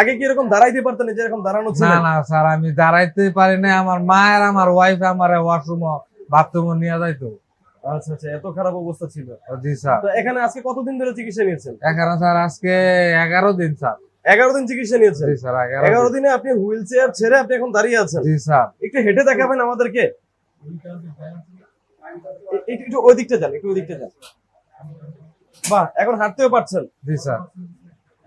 আগে কি এরকম দাঁড়াইতে পারতেন যে এরকম দাঁড়ানো ছিল? না না স্যার আমি দাঁড়াইতে পারি না আমার মায়ের আমার ওয়াইফ আমার ওয়াশরুম বাথরুম নিয়ে যাইতো। আচ্ছা আচ্ছা এত খারাপ অবস্থা ছিল। জি স্যার। তো এখানে আজকে কতদিন ধরে চিকিৎসা নিয়েছেন? এখানে স্যার আজকে এগারো দিন স্যার। এগারো দিন চিকিৎসা নিয়েছেন? জি স্যার এগারো দিনে। আপনি হুইল চেয়ার ছেড়ে আপনি এখন দাঁড়িয়ে আছেন? জি স্যার। একটু হেঁটে দেখাবেন আমাদেরকে? একটু একটু ওই দিকটা যান একটু ওই দিকটা যান। বাহ এখন হাঁটতেও পারছেন। জি স্যার।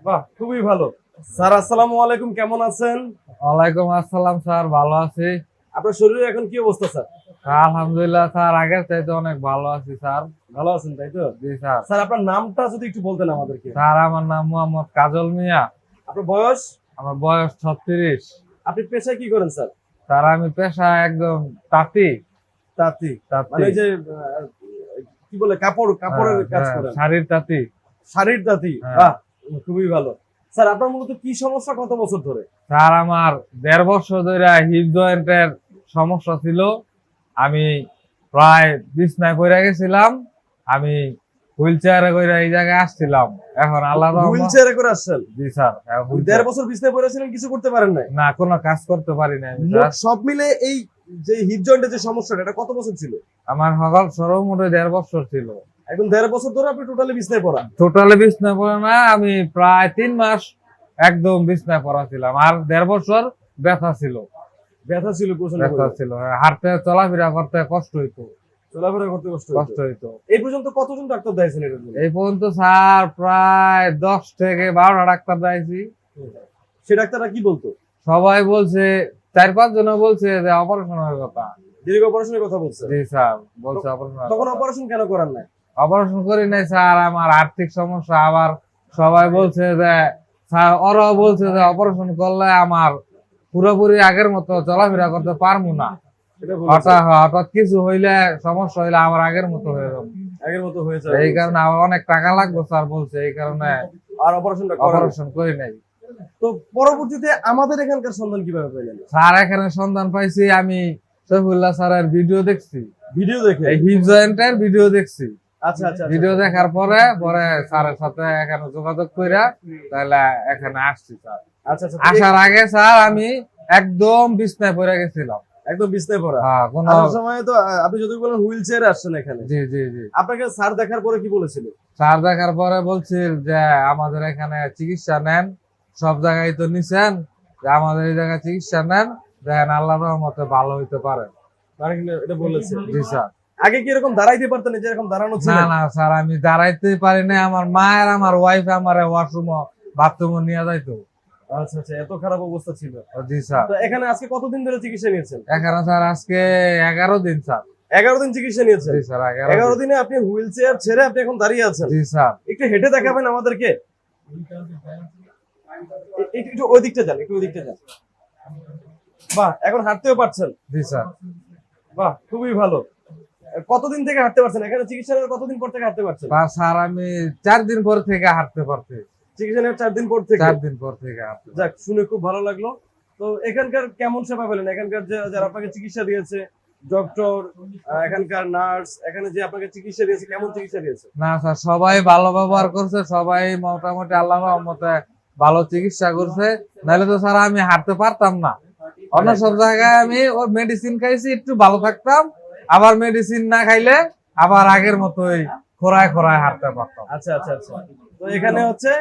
বাহ খুবই ভালো। স্যার আসসালামু আলাইকুম কেমন আছেন? ওয়ালাইকুম আসসালাম স্যার ভালো আছি। আপনার শরীরে এখন কি অবস্থা স্যার? আলহামদুলিল্লাহ স্যার আগের চাইতে অনেক ভালো আছি স্যার। ভালো আছেন তাই তো? জি স্যার। স্যার আপনার নামটা যদি একটু বলতেন আমাদেরকে। স্যার আমার নাম মোহাম্মদ কাজল মিয়া। আপনার বয়স? আমার বয়স ছত্রিশ। আপনি পেশায় কি করেন স্যার? স্যার আমি পেশা একদম তাঁতি। তাঁতি। মানে যে কি বলে কাপড় কাপড়ের হ্যাঁ, কাজ হ্যাঁ, করেন। শাড়ির তাঁতি। শাড়ির তাঁতি? হ্যাঁ। বাহ খুবই ভালো। স্যার আপনার মূলত কি সমস্যা কত বছর ধরে? স্যার আমার দেড় বছর ধরে হিপ জয়েন্টের সমস্যা ছিল। আমি প্রায় বিছনায় পড়ে গেছিলাম। আমি হুইল চেয়ারে করে এই জায়গায় আসছিলাম। এখন আল্লাহ হুইল চেয়ারে করে আসছেন? জি স্যার দেড় বছর বিছনায় পড়েছিলেন কিছু করতে পারেন নাই? না কোনো কাজ করতে পারি না সব মিলে এই যে হিপ জয়েন্টের যে সমস্যাটা এটা কত বছর ছিল? আমার সকাল সরব মোটে দেড় বছর ছিল। এখন দেড় বছর ধরে আপনি টোটালি বিছনায় পড়া। টোটালি বিছনায় পড়া না আমি প্রায় তিন মাস একদম বিছনায় পড়া ছিলাম। আর দেড় বছর ব্যথা ছিল। ব্যথা ছিল ব্যথা ছিল। হাঁটতে চলাফেরা করতে কষ্ট হইতো। চলাফেরা করতে কষ্ট কষ্ট হইতো। এই পর্যন্ত কতজন ডাক্তার দিয়েছেন এটার জন্য? এই পর্যন্ত স্যার প্রায় দশ থেকে বারোটা ডাক্তার সে ডাক্তাররা কি বলতো? সবাই বলছে চার পাঁচ জন বলছে যে অপারেশনের কথা। দীর্ঘ অপারেশনের কথা বলছে। জি স্যার বলছে অপারেশন তখন অপারেশন কেন করার নাই? অপারেশন করি নাই স্যার আমার আর্থিক সমস্যা আবার সবাই বলছে যে স্যার ওরাও বলছে যে অপারেশন করলে আমার পুরোপুরি আগের মতো চলাফেরা করতে পারব না। হঠাৎ হঠাৎ কিছু হইলে সমস্যা হইলে আমার আগের মতো হয়ে যাবে। আগের মতো হয়েছে এই কারণে আমার অনেক টাকা লাগবে স্যার বলছে এই কারণে আর অপারেশনটা অপারেশন করি নাই। তো পরবর্তীতে আমাদের এখানকার সন্ধান কীভাবে পেলেন? স্যার এখানে সন্ধান পাইছি আমি সফিউল্লাহ স্যারের ভিডিও দেখছি। ভিডিও দেখে? হিপ জয়েন্টের ভিডিও দেখছি। ভিডিও দেখার পরে পরে স্যারের সাথে এখানে যোগাযোগ কইরা তাহলে এখানে আসছি স্যার। আচ্ছা আচ্ছা আসার আগে স্যার আমি একদম বিছনায় পড়ে গেছিলাম। একদম বিছনায় পড়া? হ্যাঁ সময় তো আপনি যদি বলেন হুইল চেয়ারে আসছেন এখানে। জি জি জি। আপনাকে স্যার দেখার পরে কি বলেছিল? স্যার দেখার পরে বলছিল যে আমাদের এখানে চিকিৎসা নেন সব জায়গায় তো নিছেন যে আমাদের এই জায়গায় চিকিৎসা নেন দেখেন আল্লাহ রহমতে ভালো হইতে পারে। মানে এটা বলেছে। জি স্যার। আগে কি এরকম দাঁড়াইতে পারতেন যে এরকম দাঁড়ানো ছিল? না না স্যার আমি দাঁড়াইতে পারি না আমার মায়ের আমার ওয়াইফ আমার ওয়াশরুম বাথরুম নিয়ে যাইতো। আচ্ছা আচ্ছা এত খারাপ অবস্থা ছিল। জি স্যার। তো এখানে আজকে কতদিন ধরে চিকিৎসা নিয়েছেন? এখানে স্যার আজকে এগারো দিন স্যার। এগারো দিন চিকিৎসা নিয়েছেন? জি স্যার এগারো এগারো দিনে। আপনি হুইল চেয়ার ছেড়ে আপনি এখন দাঁড়িয়ে আছেন। জি স্যার। একটু হেঁটে দেখাবেন আমাদেরকে। একটু একটু ওই দিকটা যান একটু ওই দিকটা যান। বাহ এখন হাঁটতেও পারছেন। জি স্যার। বাহ খুবই ভালো। কতদিন থেকে হাঁটতে পারছেন? এখানে চিকিৎসা কতদিন পর থেকে হাঁটতে পারছেন? বা স্যার আমি চার দিন পর থেকে হাঁটতে পারছি। চিকিৎসা চার দিন পর থেকে? চার দিন পর থেকে যাক শুনে খুব ভালো লাগল। তো এখানকার কেমন সেবা পেলেন? এখানকার যে যারা আপনাকে চিকিৎসা দিয়েছে ডক্টর এখানকার নার্স এখানে যে আপনাকে চিকিৎসা দিয়েছে কেমন চিকিৎসা দিয়েছে? না স্যার সবাই ভালো ব্যবহার করছে সবাই মোটামুটি আল্লাহ রহমতে ভালো চিকিৎসা করছে। নাহলে তো স্যার আমি হাঁটতে পারতাম না। অন্য সব জায়গায় আমি ওর মেডিসিন খাইছি একটু ভালো থাকতাম। আবার মেডিসিন না খাইলে আবার আগের মতোই খোরায় খোরায় হাঁটতে পারতাম। আচ্ছা আচ্ছা আচ্ছা। তো এখানে হচ্ছে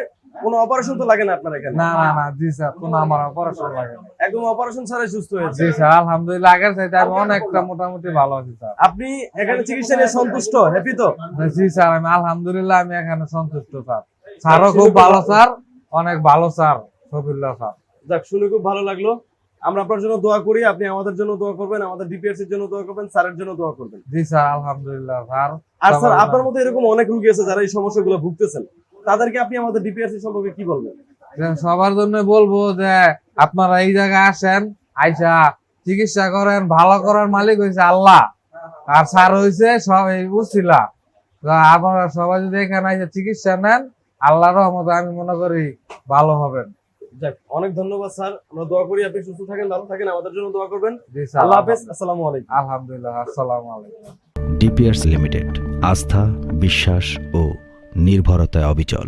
কোনো অপারেশন তো লাগে না আপনার এখানে? না না না জি স্যার কোনো আমার অপারেশন লাগে না। একদম অপারেশন ছাড়াই সুস্থ হয়েছে জি স্যার আলহামদুলিল্লাহ আগের চাইতে আমি অনেকটা মোটামুটি ভালো আছি স্যার। আপনি এখানে চিকিৎসা নিয়ে সন্তুষ্ট হ্যাপি তো? জি স্যার আমি আলহামদুলিল্লাহ আমি এখানে সন্তুষ্ট স্যার। স্যারও খুব ভালো স্যার। অনেক ভালো স্যার সফিল্লাহ স্যার। যাক শুনে খুব ভালো লাগল। আমরা আপনার জন্য দোয়া করি আপনি আমাদের জন্য দোয়া করবেন আমাদের ডিপিএস এর জন্য দোয়া করবেন স্যারের জন্য দোয়া করবেন। জি স্যার আলহামদুলিল্লাহ স্যার। আর স্যার সবার আপনার মতো এরকম অনেক রুগী আছে যারা এই সমস্যাগুলো ভুগতেছেন। তাদেরকে আপনি আমাদের ডিপিএস সম্পর্কে কি বলবেন? সবার জন্য বলব যে আপনারা এই জায়গায় আসেন আইসা চিকিৎসা করেন ভালো করার মালিক হয়েছে আল্লাহ। আর স্যার হয়েছে সব এই উচিলা আপনারা সবাই যদি এখানে আইসা চিকিৎসা নেন আল্লাহর রহমতে আমি মনে করি ভালো হবেন। যাক অনেক ধন্যবাদ স্যার। আমরা দোয়া করি আপনি সুস্থ থাকেন ভালো থাকেন। আমাদের জন্য দোয়া করবেন। জি আল্লাহ হাফেজ আসসালামু আলাইকুম। আলহামদুলিল্লাহ আসসালামু আলাইকুম। ডিপিআরস লিমিটেড আস্থা বিশ্বাস ও নির্ভরতায় অবিচল।